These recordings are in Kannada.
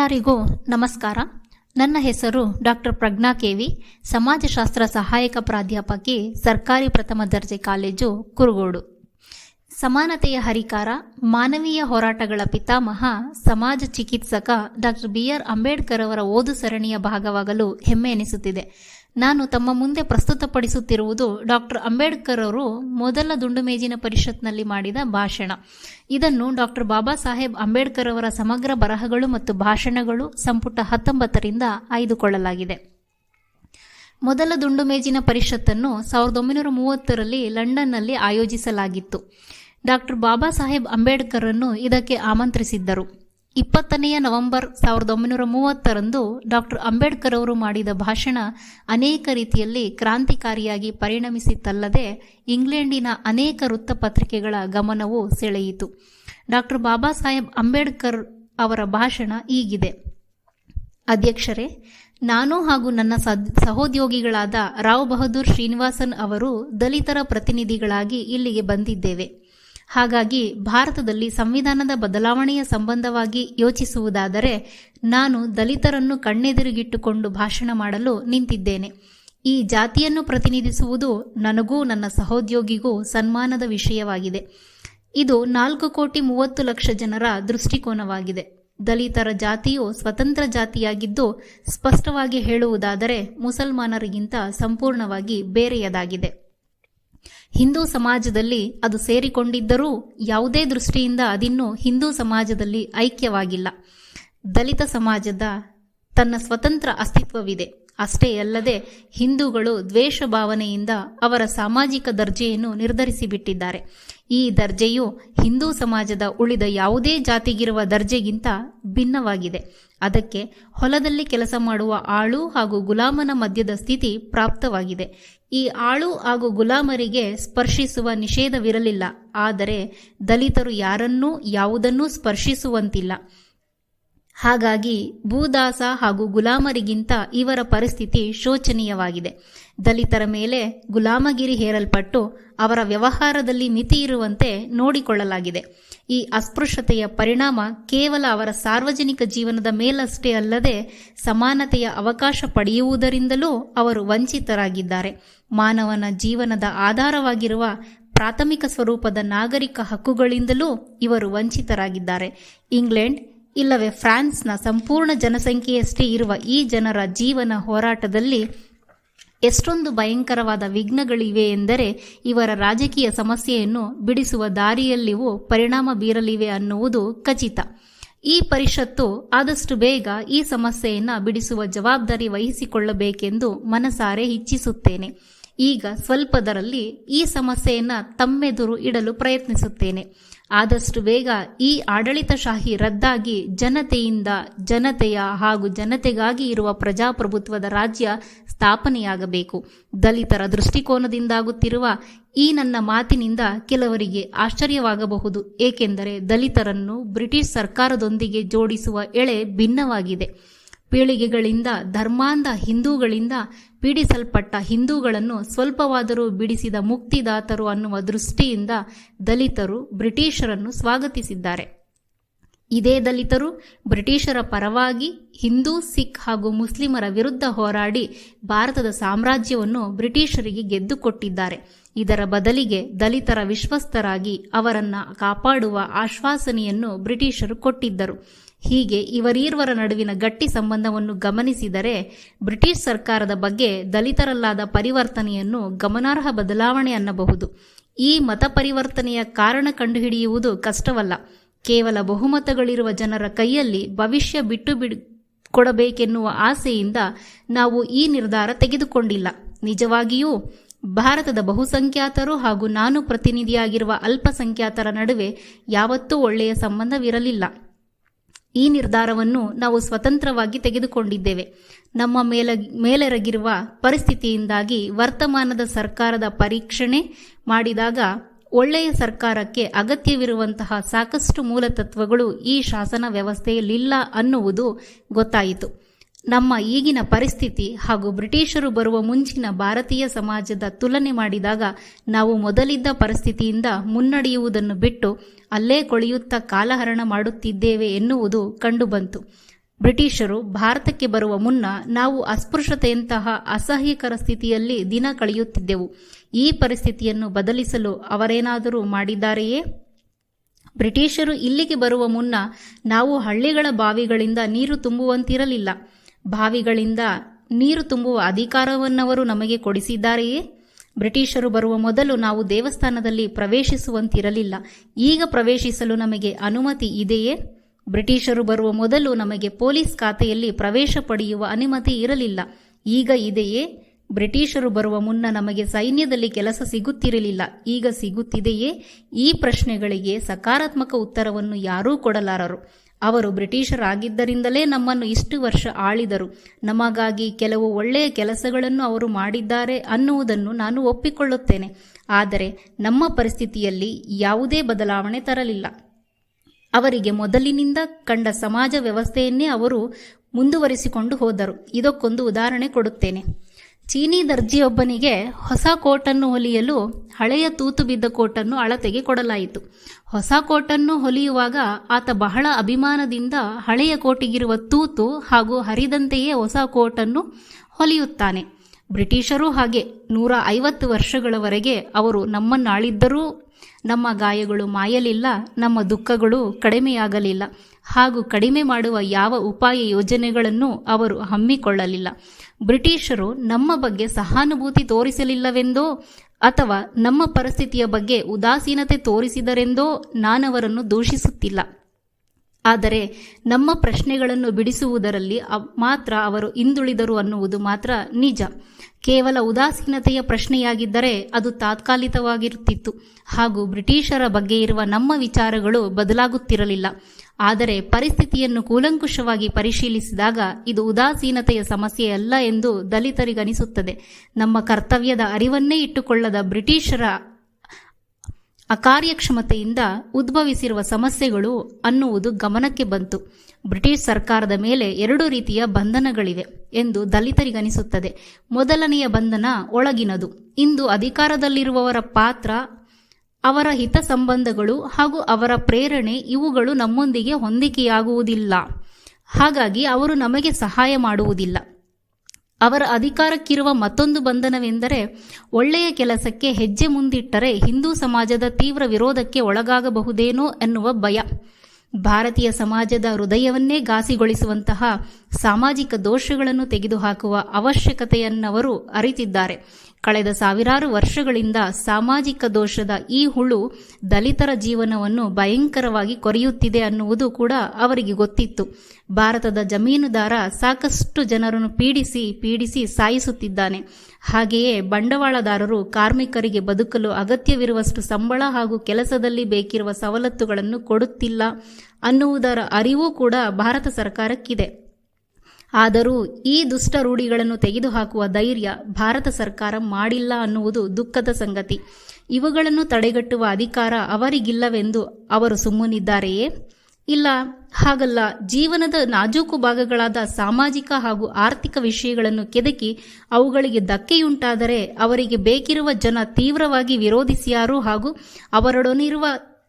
ಎಲ್ಲರಿಗೂ ನಮಸ್ಕಾರ. ನನ್ನ ಹೆಸರು ಡಾಕ್ಟರ್ ಪ್ರಜ್ಞಾ ಕೆವಿ ಸಮಾಜಶಾಸ್ತ್ರ ಸಹಾಯಕ ಪ್ರಾಧ್ಯಾಪಕಿ, ಸರ್ಕಾರಿ ಪ್ರಥಮ ದರ್ಜೆ ಕಾಲೇಜು, ಕುರುಗೋಡು. ಸಮಾನತೆಯ ಹರಿಕಾರ, ಮಾನವೀಯ ಹೋರಾಟಗಳ ಪಿತಾಮಹ, ಸಮಾಜ ಚಿಕಿತ್ಸಕ ಡಾಕ್ಟರ್ ಬಿ. ಆರ್. ಅಂಬೇಡ್ಕರ್ ಅವರ ಓದು ಸರಣಿಯ ಭಾಗವಾಗಲು ಹೆಮ್ಮೆ ಎನಿಸುತ್ತಿದೆ. ನಾನು ತಮ್ಮ ಮುಂದೆ ಪ್ರಸ್ತುತಪಡಿಸುತ್ತಿರುವುದು ಡಾಕ್ಟರ್ ಅಂಬೇಡ್ಕರ್ ಅವರು ಮೊದಲ ದುಂಡು ಮೇಜಿನ ಪರಿಷತ್ನಲ್ಲಿ ಮಾಡಿದ ಭಾಷಣ. ಇದನ್ನು ಡಾಕ್ಟರ್ ಬಾಬಾ ಸಾಹೇಬ್ ಅಂಬೇಡ್ಕರ್ ಅವರ ಸಮಗ್ರ ಬರಹಗಳು ಮತ್ತು ಭಾಷಣಗಳು ಸಂಪುಟ ಹತ್ತೊಂಬತ್ತರಿಂದ ಆಯ್ದುಕೊಳ್ಳಲಾಗಿದೆ. ಮೊದಲ ದುಂಡು ಮೇಜಿನ ಪರಿಷತ್ತನ್ನು ಸಾವಿರದ ಒಂಬೈನೂರ ಮೂವತ್ತರಲ್ಲಿ ಲಂಡನ್ನಲ್ಲಿ ಆಯೋಜಿಸಲಾಗಿತ್ತು. ಡಾಕ್ಟರ್ ಬಾಬಾ ಸಾಹೇಬ್ ಅಂಬೇಡ್ಕರನ್ನು ಇದಕ್ಕೆ ಆಮಂತ್ರಿಸಿದ್ದರು. ಇಪ್ಪತ್ತನೆಯ ನವೆಂಬರ್ ಸಾವಿರದ ಒಂಬೈನೂರ ಮೂವತ್ತರಂದು ಡಾಕ್ಟರ್ ಅಂಬೇಡ್ಕರ್ ಅವರು ಮಾಡಿದ ಭಾಷಣ ಅನೇಕ ರೀತಿಯಲ್ಲಿ ಕ್ರಾಂತಿಕಾರಿಯಾಗಿ ಪರಿಣಮಿಸಿತ್ತಲ್ಲದೆ ಇಂಗ್ಲೆಂಡಿನ ಅನೇಕ ವೃತ್ತಪತ್ರಿಕೆಗಳ ಗಮನವು ಸೆಳೆಯಿತು. ಡಾಕ್ಟರ್ ಬಾಬಾ ಸಾಹೇಬ್ ಅಂಬೇಡ್ಕರ್ ಅವರ ಭಾಷಣ ಈಗಿದೆ ಅಧ್ಯಕ್ಷರೇ, ನಾನು ಹಾಗೂ ನನ್ನ ಸಹೋದ್ಯೋಗಿಗಳಾದ ರಾವ್ ಬಹದ್ದೂರ್ ಶ್ರೀನಿವಾಸನ್ ಅವರು ದಲಿತರ ಪ್ರತಿನಿಧಿಗಳಾಗಿ ಇಲ್ಲಿಗೆ ಬಂದಿದ್ದೇವೆ. ಹಾಗಾಗಿ ಭಾರತದಲ್ಲಿ ಸಂವಿಧಾನದ ಬದಲಾವಣೆಯ ಸಂಬಂಧವಾಗಿ ಯೋಚಿಸುವುದಾದರೆ ನಾನು ದಲಿತರನ್ನು ಕಣ್ಣೆದುರಿಗಿಟ್ಟುಕೊಂಡು ಭಾಷಣ ಮಾಡಲು ನಿಂತಿದ್ದೇನೆ. ಈ ಜಾತಿಯನ್ನು ಪ್ರತಿನಿಧಿಸುವುದು ನನಗೂ ನನ್ನ ಸಹೋದ್ಯೋಗಿಗೂ ಸನ್ಮಾನದ ವಿಷಯವಾಗಿದೆ. ಇದು ನಾಲ್ಕು ಕೋಟಿ ಮೂವತ್ತು ಲಕ್ಷ ಜನರ ದೃಷ್ಟಿಕೋನವಾಗಿದೆ. ದಲಿತರ ಜಾತಿಯು ಸ್ವತಂತ್ರ ಜಾತಿಯಾಗಿದ್ದು ಸ್ಪಷ್ಟವಾಗಿ ಹೇಳುವುದಾದರೆ ಮುಸಲ್ಮಾನರಿಗಿಂತ ಸಂಪೂರ್ಣವಾಗಿ ಬೇರೆಯದಾಗಿದೆ. ಹಿಂದೂ ಸಮಾಜದಲ್ಲಿ ಅದು ಸೇರಿಕೊಂಡಿದ್ದರೂ ಯಾವುದೇ ದೃಷ್ಟಿಯಿಂದ ಅದಿನ್ನೂ ಹಿಂದೂ ಸಮಾಜದಲ್ಲಿ ಐಕ್ಯವಾಗಿಲ್ಲ. ದಲಿತ ಸಮಾಜದ ತನ್ನ ಸ್ವತಂತ್ರ ಅಸ್ತಿತ್ವವಿದೆ. ಅಷ್ಟೇ ಅಲ್ಲದೆ ಹಿಂದೂಗಳು ದ್ವೇಷ ಭಾವನೆಯಿಂದ ಅವರ ಸಾಮಾಜಿಕ ದರ್ಜೆಯನ್ನು ನಿರ್ಧರಿಸಿಬಿಟ್ಟಿದ್ದಾರೆ. ಈ ದರ್ಜೆಯು ಹಿಂದೂ ಸಮಾಜದ ಉಳಿದ ಯಾವುದೇ ಜಾತಿಗಿರುವ ದರ್ಜೆಗಿಂತ ಭಿನ್ನವಾಗಿದೆ. ಅದಕ್ಕೆ ಹೊಲದಲ್ಲಿ ಕೆಲಸ ಮಾಡುವ ಆಳು ಹಾಗೂ ಗುಲಾಮನ ಮಧ್ಯದ ಸ್ಥಿತಿ ಪ್ರಾಪ್ತವಾಗಿದೆ. ಈ ಆಳು ಹಾಗೂ ಗುಲಾಮರಿಗೆ ಸ್ಪರ್ಶಿಸುವ ನಿಷೇಧವಿರಲಿಲ್ಲ, ಆದರೆ ದಲಿತರು ಯಾರನ್ನೂ ಯಾವುದನ್ನೂ ಸ್ಪರ್ಶಿಸುವಂತಿಲ್ಲ. ಹಾಗಾಗಿ ಭೂದಾಸ ಹಾಗೂ ಗುಲಾಮರಿಗಿಂತ ಇವರ ಪರಿಸ್ಥಿತಿ ಶೋಚನೀಯವಾಗಿದೆ. ದಲಿತರ ಮೇಲೆ ಗುಲಾಮಗಿರಿ ಹೇರಲ್ಪಟ್ಟು ಅವರ ವ್ಯವಹಾರದಲ್ಲಿ ಮಿತಿ ಇರುವಂತೆ ನೋಡಿಕೊಳ್ಳಲಾಗಿದೆ. ಈ ಅಸ್ಪೃಶ್ಯತೆಯ ಪರಿಣಾಮ ಕೇವಲ ಅವರ ಸಾರ್ವಜನಿಕ ಜೀವನದ ಮೇಲಷ್ಟೇ ಅಲ್ಲದೆ ಸಮಾನತೆಯ ಅವಕಾಶ ಪಡೆಯುವುದರಿಂದಲೂ ಅವರು ವಂಚಿತರಾಗಿದ್ದಾರೆ. ಮಾನವನ ಜೀವನದ ಆಧಾರವಾಗಿರುವ ಪ್ರಾಥಮಿಕ ಸ್ವರೂಪದ ನಾಗರಿಕ ಹಕ್ಕುಗಳಿಂದಲೂ ಇವರು ವಂಚಿತರಾಗಿದ್ದಾರೆ. ಇಂಗ್ಲೆಂಡ್ ಇಲ್ಲವೇ ಫ್ರಾನ್ಸ್ನ ಸಂಪೂರ್ಣ ಜನಸಂಖ್ಯೆಯಷ್ಟೇ ಇರುವ ಈ ಜನರ ಜೀವನ ಹೋರಾಟದಲ್ಲಿ ಎಷ್ಟೊಂದು ಭಯಂಕರವಾದ ವಿಘ್ನಗಳಿವೆ ಎಂದರೆ ಇವರ ರಾಜಕೀಯ ಸಮಸ್ಯೆಯನ್ನು ಬಿಡಿಸುವ ದಾರಿಯಲ್ಲಿಯೂ ಪರಿಣಾಮ ಬೀರಲಿವೆ ಅನ್ನುವುದು ಖಚಿತ. ಈ ಪರಿಷತ್ತು ಆದಷ್ಟು ಬೇಗ ಈ ಸಮಸ್ಯೆಯನ್ನು ಬಿಡಿಸುವ ಜವಾಬ್ದಾರಿ ವಹಿಸಿಕೊಳ್ಳಬೇಕೆಂದು ಮನಸಾರೆ ಇಚ್ಛಿಸುತ್ತೇನೆ. ಈಗ ಸ್ವಲ್ಪದರಲ್ಲಿ ಈ ಸಮಸ್ಯೆಯನ್ನು ತಮ್ಮೆದುರು ಇಡಲು ಪ್ರಯತ್ನಿಸುತ್ತೇನೆ. ಆದಷ್ಟು ಬೇಗ ಈ ಆಡಳಿತಶಾಹಿ ರದ್ದಾಗಿ ಜನತೆಯಿಂದ ಜನತೆಯ ಹಾಗೂ ಜನತೆಗಾಗಿ ಇರುವ ಪ್ರಜಾಪ್ರಭುತ್ವದ ರಾಜ್ಯ ಸ್ಥಾಪನೆಯಾಗಬೇಕು. ದಲಿತರ ದೃಷ್ಟಿಕೋನದಿಂದಾಗುತ್ತಿರುವ ಈ ನನ್ನ ಮಾತಿನಿಂದ ಕೆಲವರಿಗೆ ಆಶ್ಚರ್ಯವಾಗಬಹುದು. ಏಕೆಂದರೆ ದಲಿತರನ್ನು ಬ್ರಿಟಿಷ್ ಸರ್ಕಾರದೊಂದಿಗೆ ಜೋಡಿಸುವ ಎಳೆ ಭಿನ್ನವಾಗಿದೆ. ಪೀಳಿಗೆಗಳಿಂದ, ಧರ್ಮಾಂಧ ಹಿಂದೂಗಳಿಂದ ಪೀಡಿಸಲ್ಪಟ್ಟ ಹಿಂದೂಗಳನ್ನು ಸ್ವಲ್ಪವಾದರೂ ಬಿಡಿಸಿದ ಮುಕ್ತಿದಾತರು ಅನ್ನುವ ದೃಷ್ಟಿಯಿಂದ ದಲಿತರು ಬ್ರಿಟಿಷರನ್ನು ಸ್ವಾಗತಿಸಿದ್ದಾರೆ. ಇದೇ ದಲಿತರು ಬ್ರಿಟಿಷರ ಪರವಾಗಿ ಹಿಂದೂ, ಸಿಖ್ ಹಾಗೂ ಮುಸ್ಲಿಮರ ವಿರುದ್ಧ ಹೋರಾಡಿ ಭಾರತದ ಸಾಮ್ರಾಜ್ಯವನ್ನು ಬ್ರಿಟಿಷರಿಗೆ ಗೆದ್ದುಕೊಟ್ಟಿದ್ದಾರೆ. ಇದರ ಬದಲಿಗೆ ದಲಿತರ ವಿಶ್ವಸ್ತರಾಗಿ ಅವರನ್ನ ಕಾಪಾಡುವ ಆಶ್ವಾಸನೆಯನ್ನು ಬ್ರಿಟಿಷರು ಕೊಟ್ಟಿದ್ದರು. ಹೀಗೆ ಇವರೀರ್ವರ ನಡುವಿನ ಗಟ್ಟಿ ಸಂಬಂಧವನ್ನು ಗಮನಿಸಿದರೆ ಬ್ರಿಟಿಷ್ ಸರ್ಕಾರದ ಬಗ್ಗೆ ದಲಿತರಲ್ಲಾದ ಪರಿವರ್ತನೆಯನ್ನು ಗಮನಾರ್ಹ ಬದಲಾವಣೆ ಅನ್ನಬಹುದು. ಈ ಮತ ಪರಿವರ್ತನೆಯ ಕಾರಣ ಕಂಡುಹಿಡಿಯುವುದು ಕಷ್ಟವಲ್ಲ. ಕೇವಲ ಬಹುಮತಗಳಿರುವ ಜನರ ಕೈಯಲ್ಲಿ ಭವಿಷ್ಯ ಬಿಟ್ಟು ಬಿಡು ಕೊಡಬೇಕೆನ್ನುವ ಆಸೆಯಿಂದ ನಾವು ಈ ನಿರ್ಧಾರ ತೆಗೆದುಕೊಂಡಿಲ್ಲ. ನಿಜವಾಗಿಯೂ, ಭಾರತದ ಬಹುಸಂಖ್ಯಾತರು ಹಾಗೂ ನಾನು ಪ್ರತಿನಿಧಿಯಾಗಿರುವ ಅಲ್ಪಸಂಖ್ಯಾತರ ನಡುವೆ ಯಾವತ್ತೂ ಒಳ್ಳೆಯ ಸಂಬಂಧವಿರಲಿಲ್ಲ. ಈ ನಿರ್ಧಾರವನ್ನು ನಾವು ಸ್ವತಂತ್ರವಾಗಿ ತೆಗೆದುಕೊಂಡಿದ್ದೇವೆ. ನಮ್ಮ ಮೇಲ, ಮೇಲೆರಗಿರುವ ಪರಿಸ್ಥಿತಿಯಿಂದಾಗಿ ವರ್ತಮಾನದ ಸರ್ಕಾರದ ಪರೀಕ್ಷಣೆ ಮಾಡಿದಾಗ ಒಳ್ಳೆಯ ಸರ್ಕಾರಕ್ಕೆ ಅಗತ್ಯವಿರುವಂತಹ ಸಾಕಷ್ಟು ಮೂಲತತ್ವಗಳು ಈ ಶಾಸನ ವ್ಯವಸ್ಥೆಯಲ್ಲಿಲ್ಲ ಅನ್ನುವುದು ಗೊತ್ತಾಯಿತು. ನಮ್ಮ ಈಗಿನ ಪರಿಸ್ಥಿತಿ ಹಾಗೂ ಬ್ರಿಟಿಷರು ಬರುವ ಮುಂಚಿನ ಭಾರತೀಯ ಸಮಾಜದ ತುಲನೆ ಮಾಡಿದಾಗ ನಾವು ಮೊದಲಿದ್ದ ಪರಿಸ್ಥಿತಿಯಿಂದ ಮುನ್ನಡೆಯುವುದನ್ನು ಬಿಟ್ಟು ಅಲ್ಲೇ ಕೊಳೆಯುತ್ತಾ ಕಾಲಹರಣ ಮಾಡುತ್ತಿದ್ದೇವೆ ಎನ್ನುವುದು ಕಂಡುಬಂತು. ಬ್ರಿಟಿಷರು ಭಾರತಕ್ಕೆ ಬರುವ ಮುನ್ನ ನಾವು ಅಸ್ಪೃಶ್ಯತೆಯಂತಹ ಅಸಹ್ಯಕರ ಸ್ಥಿತಿಯಲ್ಲಿ ದಿನ ಕಳೆಯುತ್ತಿದ್ದೆವು. ಈ ಪರಿಸ್ಥಿತಿಯನ್ನು ಬದಲಿಸಲು ಅವರೇನಾದರೂ ಮಾಡಿದ್ದಾರೆಯೇ? ಬ್ರಿಟಿಷರು ಇಲ್ಲಿಗೆ ಬರುವ ಮುನ್ನ ನಾವು ಹಳ್ಳಿಗಳ ಬಾವಿಗಳಿಂದ ನೀರು ತುಂಬುವಂತಿರಲಿಲ್ಲ. ಬಾವಿಗಳಿಂದ ನೀರು ತುಂಬುವ ಅಧಿಕಾರವನ್ನವರು ನಮಗೆ ಕೊಡಿಸಿದ್ದಾರೆಯೇ? ಬ್ರಿಟಿಷರು ಬರುವ ಮೊದಲು ನಾವು ದೇವಸ್ಥಾನದಲ್ಲಿ ಪ್ರವೇಶಿಸುವಂತಿರಲಿಲ್ಲ. ಈಗ ಪ್ರವೇಶಿಸಲು ನಮಗೆ ಅನುಮತಿ ಇದೆಯೇ? ಬ್ರಿಟಿಷರು ಬರುವ ಮೊದಲು ನಮಗೆ ಪೊಲೀಸ್ ಖಾತೆಯಲ್ಲಿ ಪ್ರವೇಶ ಪಡೆಯುವ ಅನುಮತಿ ಇರಲಿಲ್ಲ. ಈಗ ಇದೆಯೇ? ಬ್ರಿಟಿಷರು ಬರುವ ಮುನ್ನ ನಮಗೆ ಸೈನ್ಯದಲ್ಲಿ ಕೆಲಸ ಸಿಗುತ್ತಿರಲಿಲ್ಲ. ಈಗ ಸಿಗುತ್ತಿದೆಯೇ? ಈ ಪ್ರಶ್ನೆಗಳಿಗೆ ಸಕಾರಾತ್ಮಕ ಉತ್ತರವನ್ನು ಯಾರೂ ಕೊಡಲಾರರು. ಅವರು ಬ್ರಿಟಿಷರಾಗಿದ್ದರಿಂದಲೇ ನಮ್ಮನ್ನು ಇಷ್ಟು ವರ್ಷ ಆಳಿದರು. ನಮಗಾಗಿ ಕೆಲವು ಒಳ್ಳೆಯ ಕೆಲಸಗಳನ್ನು ಅವರು ಮಾಡಿದ್ದಾರೆ ಅನ್ನುವುದನ್ನು ನಾನು ಒಪ್ಪಿಕೊಳ್ಳುತ್ತೇನೆ. ಆದರೆ ನಮ್ಮ ಪರಿಸ್ಥಿತಿಯಲ್ಲಿ ಯಾವುದೇ ಬದಲಾವಣೆ ತರಲಿಲ್ಲ. ಅವರಿಗೆ ಮೊದಲಿನಿಂದ ಕಂಡ ಸಮಾಜ ವ್ಯವಸ್ಥೆಯನ್ನೇ ಅವರು ಮುಂದುವರಿಸಿಕೊಂಡು ಹೋದರು. ಇದಕ್ಕೊಂದು ಉದಾಹರಣೆ ಕೊಡುತ್ತೇನೆ. ಚೀನಿ ದರ್ಜಿಯೊಬ್ಬನಿಗೆ ಹೊಸ ಕೋಟನ್ನು ಹೊಲಿಯಲು ಹಳೆಯ ತೂತು ಬಿದ್ದ ಕೋಟನ್ನು ಅಳತೆಗೆ ಕೊಡಲಾಯಿತು. ಹೊಸ ಕೋಟನ್ನು ಹೊಲಿಯುವಾಗ ಆತ ಬಹಳ ಅಭಿಮಾನದಿಂದ ಹಳೆಯ ಕೋಟಿಗಿರುವ ತೂತು ಹಾಗೂ ಹರಿದಂತೆಯೇ ಹೊಸ ಕೋಟನ್ನು ಹೊಲಿಯುತ್ತಾನೆ. ಬ್ರಿಟಿಷರು ಹಾಗೆ ನೂರ ಐವತ್ತು ವರ್ಷಗಳವರೆಗೆ ಅವರು ನಮ್ಮನ್ನಾಳಿದ್ದರೂ ನಮ್ಮ ಗಾಯಗಳು ಮಾಯಲಿಲ್ಲ, ನಮ್ಮ ದುಃಖಗಳು ಕಡಿಮೆಯಾಗಲಿಲ್ಲ. ಹಾಗೂ ಕಡಿಮೆ ಮಾಡುವ ಯಾವ ಉಪಾಯ ಯೋಜನೆಗಳನ್ನು ಅವರು ಹಮ್ಮಿಕೊಳ್ಳಲಿಲ್ಲ. ಬ್ರಿಟಿಷರು ನಮ್ಮ ಬಗ್ಗೆ ಸಹಾನುಭೂತಿ ತೋರಿಸಲಿಲ್ಲವೆಂದೋ ಅಥವಾ ನಮ್ಮ ಪರಿಸ್ಥಿತಿಯ ಬಗ್ಗೆ ಉದಾಸೀನತೆ ತೋರಿಸಿದರೆಂದೋ ನಾನವರನ್ನು ದೂಷಿಸುತ್ತಿಲ್ಲ. ಆದರೆ ನಮ್ಮ ಪ್ರಶ್ನೆಗಳನ್ನು ಬಿಡಿಸುವುದರಲ್ಲಿ ಮಾತ್ರ ಅವರು ಹಿಂದುಳಿದರು ಅನ್ನುವುದು ಮಾತ್ರ ನಿಜ. ಕೇವಲ ಉದಾಸೀನತೆಯ ಪ್ರಶ್ನೆಯಾಗಿದ್ದರೆ ಅದು ತಾತ್ಕಾಲಿಕವಾಗಿರುತ್ತಿತ್ತು. ಹಾಗೂ ಬ್ರಿಟಿಷರ ಬಗ್ಗೆ ಇರುವ ನಮ್ಮ ವಿಚಾರಗಳು ಬದಲಾಗುತ್ತಿರಲಿಲ್ಲ. ಆದರೆ ಪರಿಸ್ಥಿತಿಯನ್ನು ಕೂಲಂಕುಷವಾಗಿ ಪರಿಶೀಲಿಸಿದಾಗ ಇದು ಉದಾಸೀನತೆಯ ಸಮಸ್ಯೆಯಲ್ಲ ಎಂದು ದಲಿತರಿಗನಿಸುತ್ತದೆ. ನಮ್ಮ ಕರ್ತವ್ಯದ ಅರಿವನ್ನೇ ಇಟ್ಟುಕೊಳ್ಳದ ಬ್ರಿಟಿಷರ ಅಕಾರ್ಯಕ್ಷಮತೆಯಿಂದ ಉದ್ಭವಿಸಿರುವ ಸಮಸ್ಯೆಗಳು ಅನ್ನುವುದು ಗಮನಕ್ಕೆ ಬಂತು. ಬ್ರಿಟಿಷ್ ಸರ್ಕಾರದ ಮೇಲೆ ಎರಡು ರೀತಿಯ ಬಂಧನಗಳಿವೆ ಎಂದು ದಲಿತರಿಗನಿಸುತ್ತದೆ. ಮೊದಲನೆಯ ಬಂಧನ ಒಳಗಿನದು. ಇಂದು ಅಧಿಕಾರದಲ್ಲಿರುವವರ ಪಾತ್ರ ಅವರ ಹಿತ ಸಂಬಂಧಗಳು ಹಾಗೂ ಅವರ ಪ್ರೇರಣೆ ಇವುಗಳು ನಮ್ಮೊಂದಿಗೆ ಹೊಂದಿಕೆಯಾಗುವುದಿಲ್ಲ. ಹಾಗಾಗಿ ಅವರು ನಮಗೆ ಸಹಾಯ ಮಾಡುವುದಿಲ್ಲ. ಅವರ ಅಧಿಕಾರಕ್ಕಿರುವ ಮತ್ತೊಂದು ಬಂಧನವೆಂದರೆ ಒಳ್ಳೆಯ ಕೆಲಸಕ್ಕೆ ಹೆಜ್ಜೆ ಮುಂದಿಟ್ಟರೆ ಹಿಂದೂ ಸಮಾಜದ ತೀವ್ರ ವಿರೋಧಕ್ಕೆ ಒಳಗಾಗಬಹುದೇನೋ ಎನ್ನುವ ಭಯ. ಭಾರತೀಯ ಸಮಾಜದ ಹೃದಯವನ್ನೇ ಘಾಸಿಗೊಳಿಸುವಂತಹ ಸಾಮಾಜಿಕ ದೋಷಗಳನ್ನು ತೆಗೆದುಹಾಕುವ ಅವಶ್ಯಕತೆಯನ್ನವರು ಅರಿತಿದ್ದಾರೆ. ಕಳೆದ ಸಾವಿರಾರು ವರ್ಷಗಳಿಂದ ಸಾಮಾಜಿಕ ದೋಷದ ಈ ಹುಳು ದಲಿತರ ಜೀವನವನ್ನು ಭಯಂಕರವಾಗಿ ಕೊರೆಯುತ್ತಿದೆ ಅನ್ನುವುದು ಕೂಡ ಅವರಿಗೆ ಗೊತ್ತಿತ್ತು. ಭಾರತದ ಜಮೀನುದಾರ ಸಾಕಷ್ಟು ಜನರನ್ನು ಪೀಡಿಸಿ ಪೀಡಿಸಿ ಸಾಯಿಸುತ್ತಿದ್ದಾನೆ. ಹಾಗೆಯೇ ಬಂಡವಾಳದಾರರು ಕಾರ್ಮಿಕರಿಗೆ ಬದುಕಲು ಅಗತ್ಯವಿರುವಷ್ಟು ಸಂಬಳ ಹಾಗೂ ಕೆಲಸದಲ್ಲಿ ಬೇಕಿರುವ ಸವಲತ್ತುಗಳನ್ನು ಕೊಡುತ್ತಿಲ್ಲ ಅನ್ನುವುದರ ಅರಿವು ಕೂಡ ಭಾರತ ಸರ್ಕಾರಕ್ಕಿದೆ. ಆದರೂ ಈ ದುಷ್ಟ ರೂಢಿಗಳನ್ನು ತೆಗೆದುಹಾಕುವ ಧೈರ್ಯ ಭಾರತ ಸರ್ಕಾರ ಮಾಡಿಲ್ಲ ಅನ್ನುವುದು ದುಃಖದ ಸಂಗತಿ. ಇವುಗಳನ್ನು ತಡೆಗಟ್ಟುವ ಅಧಿಕಾರ ಅವರಿಗಿಲ್ಲವೆಂದು ಅವರು ಸುಮ್ಮನಿದ್ದಾರೆಯೇ? ಇಲ್ಲ, ಹಾಗಲ್ಲ. ಜೀವನದ ನಾಜೂಕು ಭಾಗಗಳಾದ ಸಾಮಾಜಿಕ ಹಾಗೂ ಆರ್ಥಿಕ ವಿಷಯಗಳನ್ನು ಕೆದಕಿ ಅವುಗಳಿಗೆ ಧಕ್ಕೆಯುಂಟಾದರೆ ಅವರಿಗೆ ಬೇಕಿರುವ ಜನ ತೀವ್ರವಾಗಿ ವಿರೋಧಿಸಿಯಾರು ಹಾಗೂ ಅವರೊಡನಿರುವ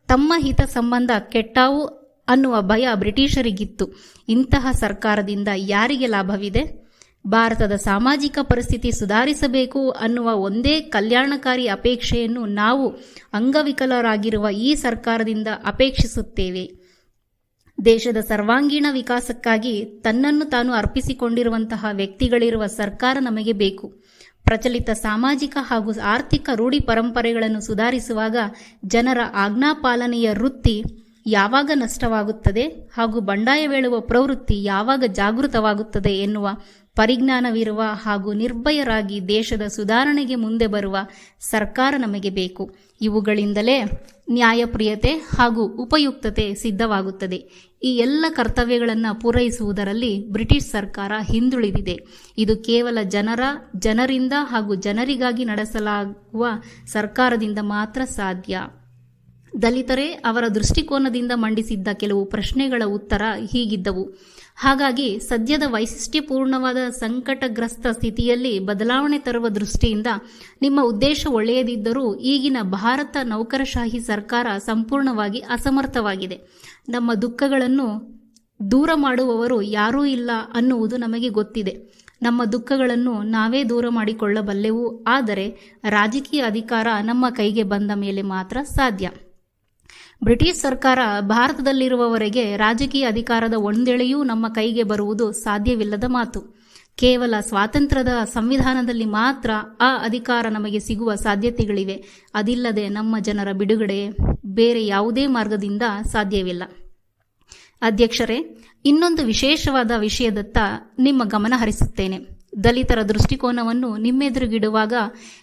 ತಮ್ಮ ಹಿತ ಸಂಬಂಧ ಕೆಟ್ಟಾವು ಅನ್ನುವ ಭಯ ಬ್ರಿಟಿಷರಿಗಿತ್ತು. ಇಂತಹ ಸರ್ಕಾರದಿಂದ ಯಾರಿಗೆ ಲಾಭವಿದೆ? ಭಾರತದ ಸಾಮಾಜಿಕ ಪರಿಸ್ಥಿತಿ ಸುಧಾರಿಸಬೇಕು ಅನ್ನುವ ಒಂದೇ ಕಲ್ಯಾಣಕಾರಿ ಅಪೇಕ್ಷೆಯನ್ನು ನಾವು ಅಂಗವಿಕಲರಾಗಿರುವ ಈ ಸರ್ಕಾರದಿಂದ ಅಪೇಕ್ಷಿಸುತ್ತೇವೆ. ದೇಶದ ಸರ್ವಾಂಗೀಣ ವಿಕಾಸಕ್ಕಾಗಿ ತನ್ನನ್ನು ತಾನು ಅರ್ಪಿಸಿಕೊಂಡಿರುವಂತಹ ವ್ಯಕ್ತಿಗಳಿರುವ ಸರ್ಕಾರ ನಮಗೆ ಬೇಕು. ಪ್ರಚಲಿತ ಸಾಮಾಜಿಕ ಹಾಗೂ ಆರ್ಥಿಕ ರೂಢಿ ಪರಂಪರೆಗಳನ್ನು ಸುಧಾರಿಸುವಾಗ ಜನರ ಆಜ್ಞಾಪಾಲನೆಯ ವೃತ್ತಿ ಯಾವಾಗ ನಷ್ಟವಾಗುತ್ತದೆ ಹಾಗೂ ಬಂಡಾಯವೇಳುವ ಪ್ರವೃತ್ತಿ ಯಾವಾಗ ಜಾಗೃತವಾಗುತ್ತದೆ ಎನ್ನುವ ಪರಿಜ್ಞಾನವಿರುವ ಹಾಗೂ ನಿರ್ಭಯರಾಗಿ ದೇಶದ ಸುಧಾರಣೆಗೆ ಮುಂದೆ ಬರುವ ಸರ್ಕಾರ ನಮಗೆ ಬೇಕು. ಇವುಗಳಿಂದಲೇ ನ್ಯಾಯಪ್ರಿಯತೆ ಹಾಗೂ ಉಪಯುಕ್ತತೆ ಸಿದ್ಧವಾಗುತ್ತದೆ. ಈ ಎಲ್ಲ ಕರ್ತವ್ಯಗಳನ್ನು ಪೂರೈಸುವುದರಲ್ಲಿ ಬ್ರಿಟಿಷ್ ಸರ್ಕಾರ ಹಿಂದುಳಿದಿದೆ. ಇದು ಕೇವಲ ಜನರ, ಜನರಿಂದ ಹಾಗೂ ಜನರಿಗಾಗಿ ನಡೆಸಲಾಗುವ ಸರ್ಕಾರದಿಂದ ಮಾತ್ರ ಸಾಧ್ಯ. ದಲಿತರೇ ಅವರ ದೃಷ್ಟಿಕೋನದಿಂದ ಮಂಡಿಸಿದ್ದ ಕೆಲವು ಪ್ರಶ್ನೆಗಳ ಉತ್ತರ ಹೀಗಿದ್ದವು. ಹಾಗಾಗಿ ಸದ್ಯದ ವೈಶಿಷ್ಟ್ಯಪೂರ್ಣವಾದ ಸಂಕಟಗ್ರಸ್ತ ಸ್ಥಿತಿಯಲ್ಲಿ ಬದಲಾವಣೆ ತರುವ ದೃಷ್ಟಿಯಿಂದ ನಿಮ್ಮ ಉದ್ದೇಶ ಒಳ್ಳೆಯದಿದ್ದರೂ ಈಗಿನ ಭಾರತ ನೌಕರಶಾಹಿ ಸರ್ಕಾರ ಸಂಪೂರ್ಣವಾಗಿ ಅಸಮರ್ಥವಾಗಿದೆ. ನಮ್ಮ ದುಃಖಗಳನ್ನು ದೂರ ಮಾಡುವವರು ಯಾರೂ ಇಲ್ಲ ಅನ್ನುವುದು ನಮಗೆ ಗೊತ್ತಿದೆ. ನಮ್ಮ ದುಃಖಗಳನ್ನು ನಾವೇ ದೂರ ಮಾಡಿಕೊಳ್ಳಬಲ್ಲೆವು, ಆದರೆ ರಾಜಕೀಯ ಅಧಿಕಾರ ನಮ್ಮ ಕೈಗೆ ಬಂದ ಮೇಲೆ ಮಾತ್ರ ಸಾಧ್ಯ. ಬ್ರಿಟಿಷ್ ಸರ್ಕಾರ ಭಾರತದಲ್ಲಿರುವವರೆಗೆ ರಾಜಕೀಯ ಅಧಿಕಾರದ ಒಂದೆಳೆಯೂ ನಮ್ಮ ಕೈಗೆ ಬರುವುದು ಸಾಧ್ಯವಿಲ್ಲದ ಮಾತು. ಕೇವಲ ಸ್ವಾತಂತ್ರ್ಯದ ಸಂವಿಧಾನದಲ್ಲಿ ಮಾತ್ರ ಆ ಅಧಿಕಾರ ನಮಗೆ ಸಿಗುವ ಸಾಧ್ಯತೆಗಳಿವೆ. ಅದಿಲ್ಲದೆ ನಮ್ಮ ಜನರ ಬಿಡುಗಡೆ ಬೇರೆ ಯಾವುದೇ ಮಾರ್ಗದಿಂದ ಸಾಧ್ಯವಿಲ್ಲ. ಅಧ್ಯಕ್ಷರೇ, ಇನ್ನೊಂದು ವಿಶೇಷವಾದ ವಿಷಯದತ್ತ ನಿಮ್ಮ ಗಮನ ಹರಿಸುತ್ತೇನೆ. ದಲಿತರ ದೃಷ್ಟಿಕೋನವನ್ನು ನಿಮ್ಮೆದುರುಗಿಡುವಾಗ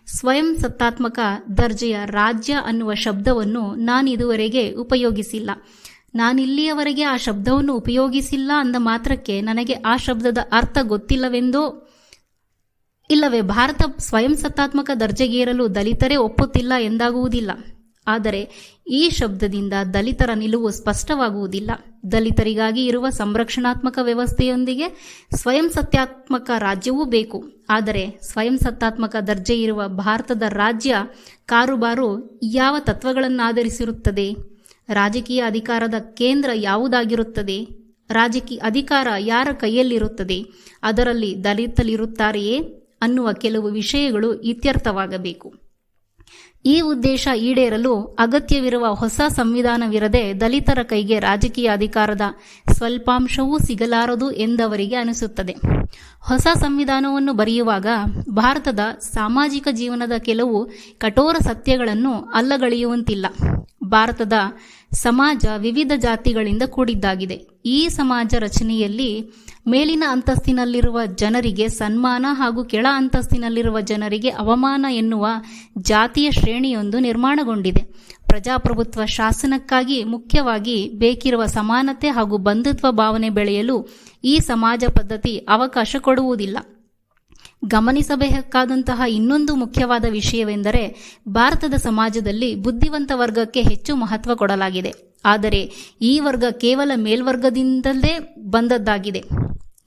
ಸ್ವಯಂ ಸತ್ತಾತ್ಮಕ ದರ್ಜೆಯ ರಾಜ್ಯ ಅನ್ನುವ ಶಬ್ದವನ್ನು ನಾನಿದುವರೆಗೆ ಉಪಯೋಗಿಸಿಲ್ಲ. ನಾನಿಲ್ಲಿಯವರೆಗೆ ಆ ಶಬ್ದವನ್ನು ಉಪಯೋಗಿಸಿಲ್ಲ ಅಂದ ಮಾತ್ರಕ್ಕೆ ನನಗೆ ಆ ಶಬ್ದದ ಅರ್ಥ ಗೊತ್ತಿಲ್ಲವೆಂದೋ? ಇಲ್ಲವೇ ಭಾರತ ಸ್ವಯಂ ಸತ್ತಾತ್ಮಕ ದರ್ಜೆಗೇರಲು ದಲಿತರೇ ಒಪ್ಪುತ್ತಿಲ್ಲ ಎಂದಾಗುವುದಿಲ್ಲ. ಆದರೆ ಈ ಶಬ್ದದಿಂದ ದಲಿತರ ನಿಲುವು ಸ್ಪಷ್ಟವಾಗುವುದಿಲ್ಲ. ದಲಿತರಿಗಾಗಿ ಇರುವ ಸಂರಕ್ಷಣಾತ್ಮಕ ವ್ಯವಸ್ಥೆಯೊಂದಿಗೆ ಸ್ವಯಂ ಸತ್ಯಾತ್ಮಕ ರಾಜ್ಯವೂ ಬೇಕು. ಆದರೆ ಸ್ವಯಂ ಸತ್ತಾತ್ಮಕ ದರ್ಜೆ ಇರುವ ಭಾರತದ ರಾಜ್ಯ ಕಾರುಬಾರು ಯಾವ ತತ್ವಗಳನ್ನು ಆಧರಿಸಿರುತ್ತದೆ ರಾಜಕೀಯ ಅಧಿಕಾರದ ಕೇಂದ್ರ ಯಾವುದಾಗಿರುತ್ತದೆ? ರಾಜಕೀಯ ಅಧಿಕಾರ ಯಾರ ಕೈಯಲ್ಲಿರುತ್ತದೆ? ಅದರಲ್ಲಿ ದಲಿತಲಿರುತ್ತಾರೆಯೇ ಅನ್ನುವ ಕೆಲವು ವಿಷಯಗಳು ಇತ್ಯರ್ಥವಾಗಬೇಕು. ಈ ಉದ್ದೇಶ ಈಡೇರಲು ಅಗತ್ಯವಿರುವ ಹೊಸ ಸಂವಿಧಾನವಿರದೆ ದಲಿತರ ಕೈಗೆ ರಾಜಕೀಯ ಅಧಿಕಾರದ ಸ್ವಲ್ಪಾಂಶವೂ ಸಿಗಲಾರದು ಎಂದವರಿಗೆ ಅನಿಸುತ್ತದೆ. ಹೊಸ ಸಂವಿಧಾನವನ್ನು ಬರೆಯುವಾಗ ಭಾರತದ ಸಾಮಾಜಿಕ ಜೀವನದ ಕೆಲವು ಕಠೋರ ಸತ್ಯಗಳನ್ನು ಅಲ್ಲಗಳೆಯುವಂತಿಲ್ಲ. ಭಾರತದ ಸಮಾಜ ವಿವಿಧ ಜಾತಿಗಳಿಂದ ಕೂಡಿದ್ದಾಗಿದೆ. ಈ ಸಮಾಜ ರಚನೆಯಲ್ಲಿ ಮೇಲಿನ ಅಂತಸ್ತಿನಲ್ಲಿರುವ ಜನರಿಗೆ ಸನ್ಮಾನ ಹಾಗೂ ಕೆಳ ಅಂತಸ್ತಿನಲ್ಲಿರುವ ಜನರಿಗೆ ಅವಮಾನ ಎನ್ನುವ ಜಾತಿಯ ಶ್ರೇಣಿಯೊಂದು ನಿರ್ಮಾಣಗೊಂಡಿದೆ. ಪ್ರಜಾಪ್ರಭುತ್ವ ಶಾಸನಕ್ಕಾಗಿ ಮುಖ್ಯವಾಗಿ ಬೇಕಿರುವ ಸಮಾನತೆ ಹಾಗೂ ಬಂಧುತ್ವ ಭಾವನೆ ಬೆಳೆಯಲು ಈ ಸಮಾಜ ಪದ್ಧತಿ ಅವಕಾಶ ಕೊಡುವುದಿಲ್ಲ. ಗಮನಿಸಬೇಕಾದಂತಹ ಇನ್ನೊಂದು ಮುಖ್ಯವಾದ ವಿಷಯವೆಂದರೆ ಭಾರತದ ಸಮಾಜದಲ್ಲಿ ಬುದ್ಧಿವಂತ ವರ್ಗಕ್ಕೆ ಹೆಚ್ಚು ಮಹತ್ವ ಕೊಡಲಾಗಿದೆ. ಆದರೆ ಈ ವರ್ಗ ಕೇವಲ ಮೇಲ್ವರ್ಗದಿಂದಲೇ ಬಂದದ್ದಾಗಿದೆ.